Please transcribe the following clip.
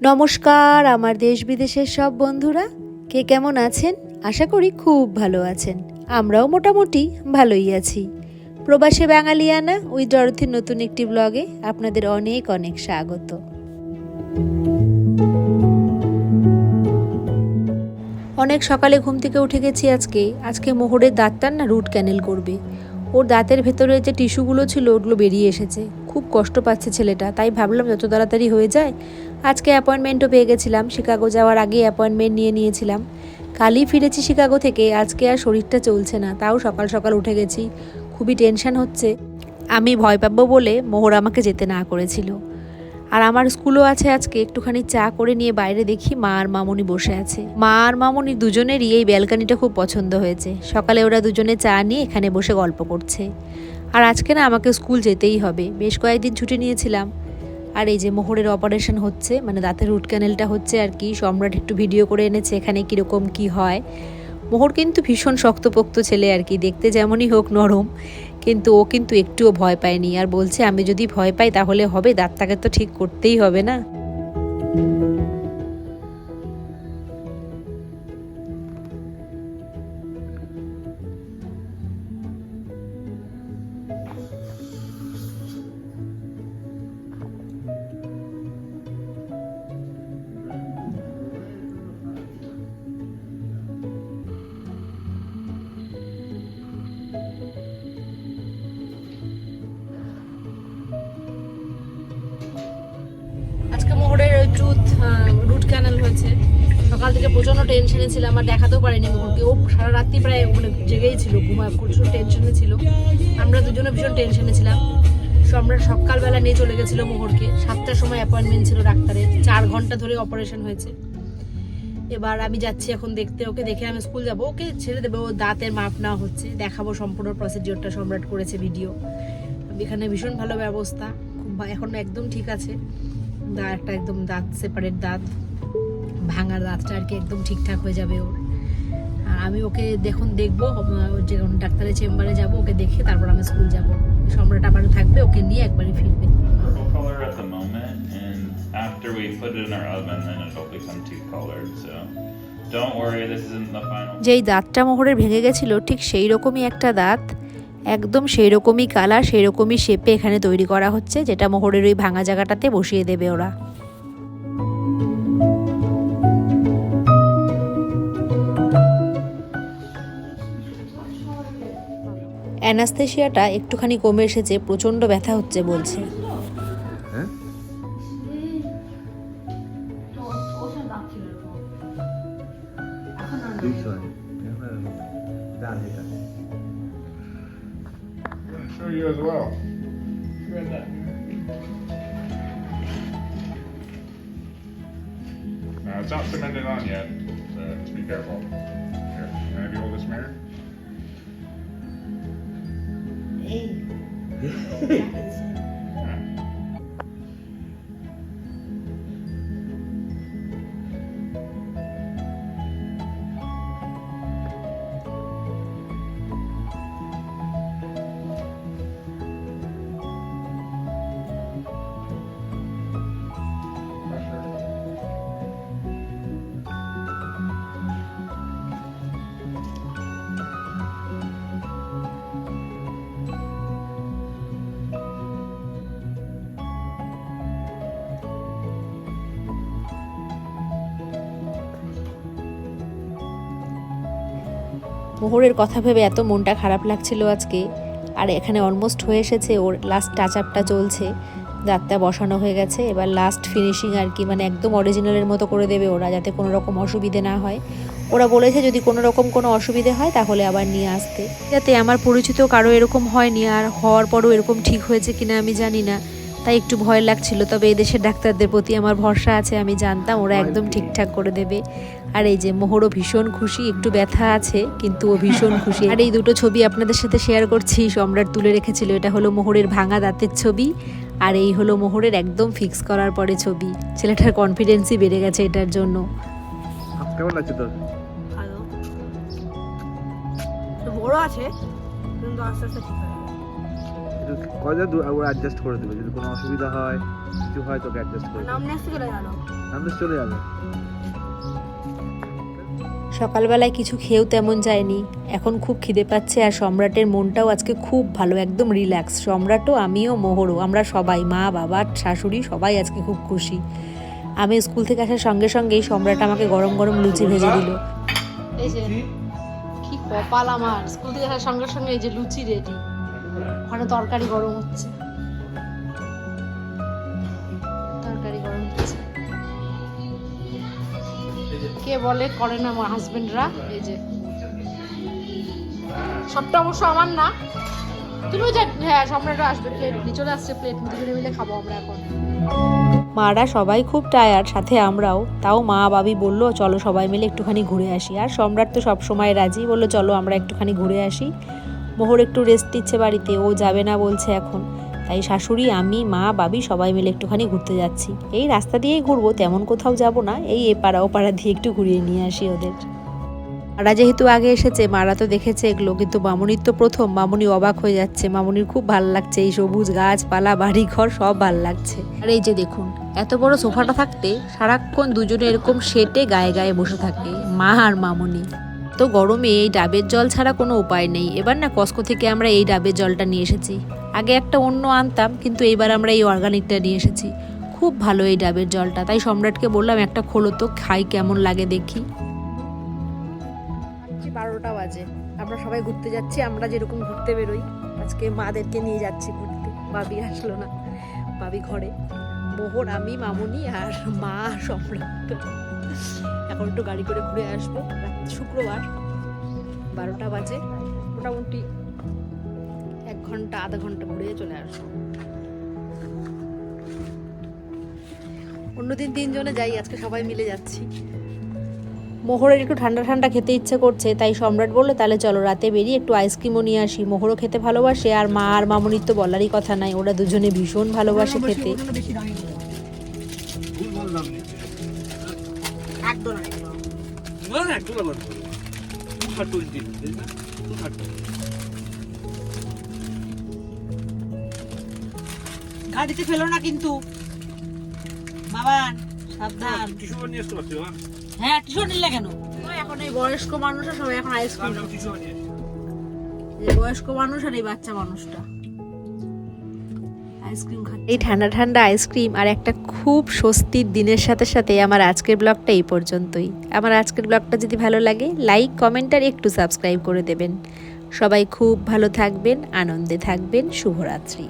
নমস্কার, আমার দেশ বিদেশের সব বন্ধুরা। কে কেমন আছেন? আশা করি খুব ভালো আছেন। আমরাও মোটামুটি ভালোই আছি। প্রবাসে বাঙালিয়ানা, উই ডরথির নতুন একটি ব্লগে আপনাদের অনেক অনেক স্বাগত। অনেক সকালে ঘুম থেকে উঠে গেছি আজকে। আজকে মোহরের দাঁতটার না রুট ক্যানেল করবে। ওর দাঁতের ভেতরে যে টিস্যুগুলো ছিল, ওগুলো বেরিয়ে এসেছে। খুব কষ্ট পাচ্ছে ছেলেটা, তাই ভাবলাম যত তাড়াতাড়ি হয়ে যায়। আজকে অ্যাপয়েন্টমেন্টও পেয়ে গেছিলাম, শিকাগো যাওয়ার আগে অ্যাপয়েন্টমেন্ট নিয়ে নিয়েছিলাম। কালই ফিরেছি শিকাগো থেকে, আজকে আর শরীরটা চলছে না, তাও সকাল সকাল উঠে গেছি। খুবই টেনশন হচ্ছে। আমি ভয় পাবো বলে মোহর আমাকে যেতে না করেছিল। আর আমার স্কুলও আছে আজকে, একটুখানি চা করে নিয়ে বাইরে দেখি মা আর মামনি বসে আছে। মা আর মামনি দুজনেরই এই ব্যালকানিটা খুব পছন্দ হয়েছে। সকালে ওরা দুজনে চা নিয়ে এখানে বসে গল্প করছে। আর আজকে না আমাকে স্কুল যেতেই হবে। বেশ কয়েকদিন ছুটি নিয়েছিলাম। আর এই যে মোহরের অপারেশন হচ্ছে মানে দাঁতের রুট ক্যানেলটা হচ্ছে আর কি, সম্রাট একটু ভিডিও করে এনেছে এখানে কীরকম কি হয়। মোহর কিন্তু ভীষণ শক্তপোক্ত ছেলে আর কি, দেখতে যেমনই হোক নরম। কিন্তু ও কিন্তু একটুও ভয় পায়নি। আর বলছে, আমি যদি ভয় পাই তাহলে হবে, দাঁতটাকে তো ঠিক করতেই হবে না? প্রচণ্ড টেনশনে ছিলাম, আর দেখাতেও পারিনি মোহরকে ও সারা রাত্রি প্রায় মানে জেগেই ছিল ঘুমা প্রচুর টেনশনে ছিল। আমরা দুজনে ভীষণ টেনশনে ছিলাম। সম্রাট সকালবেলা নিয়ে চলে গেছিল মোহরকে। সাতটার সময় অ্যাপয়েন্টমেন্ট ছিল ডাক্তারের। চার ঘণ্টা ধরে অপারেশন হয়েছে। এবার আমি যাচ্ছি এখন দেখতে। ওকে দেখে আমি স্কুল যাব। ওকে ছেড়ে দেবো। ও দাঁতের মাপ নেওয়া হচ্ছে। দেখাবো সম্পূর্ণ প্রসিডিওরটা সম্রাট করেছে ভিডিও এখানে ভীষণ ভালো ব্যবস্থা। খুব এখন একদম ঠিক আছে। দা একটা একদম দাঁত সেপারেট দাঁত। ভাঙা দাঁতটা আর কি একদম ঠিকঠাক হয়ে যাবে ওর আর আমি ওকে দেখুন দেখব যে ডাক্তারের চেম্বারে যাব ওকে দেখে তারপর আমি স্কুল যাব সম্রাট আবারও থাকবে ওকে নিয়ে একবারই ফিরবে purple color at the moment, and after we put it in our oven, then it'll become two colored. So don't worry, this isn't the final. যেই দাঁতটা মোহরের ভেঙে গেছিল ঠিক সেই রকমই একটা দাঁত একদম সেই রকমই কালার সেই রকমই শেপে এখানে তৈরি করা হচ্ছে যেটা মোহরের ওই ভাঙা জায়গাটাতে বসিয়ে দেবে ওরা অ্যানাস্থেশিয়াটা একটুখানি কমে এসেছে প্রচণ্ড ব্যথা হচ্ছে বলছে. Now it's not cemented on yet, so just be careful. Here, can I have you hold this mirror? Hey. মোহরের কথা ভেবে এত মনটা খারাপ লাগছিল আজকে। আর এখানে অলমোস্ট হয়ে এসেছে, ওর লাস্ট টাচ আপটা চলছে। দাঁতটা বসানো হয়ে গেছে, এবার লাস্ট ফিনিশিং আর কি মানে একদম অরিজিনালের মতো করে দেবে ওরা, যাতে কোনো রকম অসুবিধে না হয়। ওরা বলেছে যদি কোনো রকম কোনো অসুবিধে হয়, তাহলে আবার নিয়ে আসতে। যাতে আমার পরিচিত কারও এরকম হয়নি, আর হওয়ার পরও এরকম ঠিক হয়েছে কিনা আমি জানি না। তাই একটু ভয় লাগছিল তবে এদেশের ডাক্তারদের প্রতি আমার ভরসা আছে আমি জানতাম ওরা একদম ঠিকঠাক করে দেবে। আর এই যে মোহরও ভীষণ খুশি একটু ব্যথা আছে কিন্তু ও ভীষণ খুশি। আর এই দুটো ছবি আপনাদের সাথে শেয়ার করছি সম্রাট তুলে রেখেছিল এটা হলো মোহরের ভাঙা দাঁতের ছবি আর এই হলো মোহরের একদম ফিক্স করার পরে ছবি। ছেলেটার কনফিডেন্সই বেড়ে গেছে এটার জন্য। কেমন লাগছে তোর ভালো। বড় আছে কিন্তু আস্তে আস্তে ঠিক হয়ে কয়টা দূর ওরা অ্যাডজাস্ট করে দেবে যদি কোনো অসুবিধা হয় কিছু হয় তোকে অ্যাডজাস্ট করে দেবে। চলে যাবে সকালবেলায় কিছু খেয়েও তেমন যায়নি। এখন খুব খিদে পাচ্ছে আর সম্রাটের মনটাও আজকে খুব ভালো একদম রিল্যাক্স সম্রাটও আমিও মোহরও। আমরা সবাই মা বাবা শাশুড়ি সবাই আজকে খুব খুশি। আমি স্কুল থেকে আসার সঙ্গে সঙ্গেই সম্রাট আমাকে গরম গরম লুচি ভেজে দিল। কি কপাল আমার। স্কুল থেকে আসার সঙ্গে সঙ্গে এই যে লুচি রেডি। ওখানে তরকারি গরম হচ্ছে। তরকারি গরম হচ্ছে। কে বলে? করে না আমার হাজবেন্ডরা এই যে। সবটা অবশ্য আমার না। তুমিও যা হ্যাঁ সম্রাটও আসবে প্লেট নিয়ে। চলে আসছে প্লেট দুজনে মিলে খাব আমরা এখন। মারা সবাই খুব টায়ার্ড সাথে আমরাও। তাও মা বাবি বলল চলো সবাই মিলে একটুখানি ঘুরে আসি। আর সম্রাট তো সবসময় রাজি। বলল চলো আমরা একটুখানি ঘুরে আসি। মোহর একটু রেস্ট দিচ্ছে বাড়িতে, ও যাবে না বলছে এখন। তাই শাশুড়ি, আমি, মা, বাবি সবাই মিলে একটুখানি ঘুরতে যাচ্ছি। এই রাস্তা দিয়েই ঘুরবো, তেমন কোথাও যাব না, এই এপাড়া ওপাড়া দিয়ে একটু ঘুরিয়ে নিয়ে আসি ওদের। মারা যেহেতু আগে এসেছে, মারা তো দেখেছে এগুলো, কিন্তু মামুনির তো প্রথম। মামুনি অবাক হয়ে যাচ্ছে, মামুনির খুব ভালো লাগছে, এই সবুজ গাছপালা বাড়ি ঘর সব ভালো লাগছে। আর এই যে দেখুন, এত বড় সোফাটা থাকতে সারাক্ষণ দুজনে এরকম সেটে গায়ে গায়ে বসে থাকে, মা আর মামুনি। তো গরমে এই ডাবের জল ছাড়া কোনো উপায় নেই। এবার না কস্কো থেকে আমরা এই ডাবের জলটা নিয়ে এসেছি। আগে একটা অন্য আনতাম, কিন্তু এইবার আমরা এই অর্গানিকটা নিয়ে এসেছি। খুব ভালো এই ডাবের জলটা। তাই সম্রাটকে বললাম, একটা খোলো তো, খাই, কেমন লাগে দেখি। বারোটা বাজে। আমরা সবাই ঘুরতে যাচ্ছি, আমরা যেরকম ঘুরতে বেরোই। আজকে মাদেরকে নিয়ে যাচ্ছি ঘুরতে। বাবি আসলো না। বাবি ঘরে। মোহর আমি, মামুনি আর মা, সম্রাট। একটু গাড়ি করে ঘুরে আসব। শুক্রবার বারোটা বাজে। মোটামুটি এক ঘণ্টা আধা ঘণ্টা ঘুরে চলে আসব। অন্যদিন তিনজনে যাই আজকে সবাই মিলে যাচ্ছি। মোহরের একটু ঠান্ডা ঠান্ডা খেতে ইচ্ছে করছে তাই সম্রাট বলল তাহলে চলো রাতে বেরিয়ে একটু আইসক্রিমও নিয়ে আসি। মোহরও খেতে ভালোবাসে আর মা আর মামুনির তো বলারই কথা নাই ওরা দুজনে ভীষণ ভালোবাসে খেতে। গাড়িতে ফেলো না কিন্তু। বাবান সাবধান। হ্যাঁ টিশু নিলে কেন? এখন এই বয়স্ক মানুষরা সবাই এখন আইসক্রিম এই বয়স্ক মানুষ আর এই বাচ্চা মানুষটা। আইসক্রিম এই ঠান্ডা ঠান্ডা আইসক্রিম আর একটা খুব স্বস্তির দিনের সাথে সাথে আমার আজকের ব্লগটা এই পর্যন্তই। আমার আজকের ব্লগটা যদি ভালো লাগে লাইক কমেন্ট আর একটু সাবস্ক্রাইব করে দেবেন। সবাই খুব ভালো থাকবেন, আনন্দে থাকবেন, শুভরাত্রি।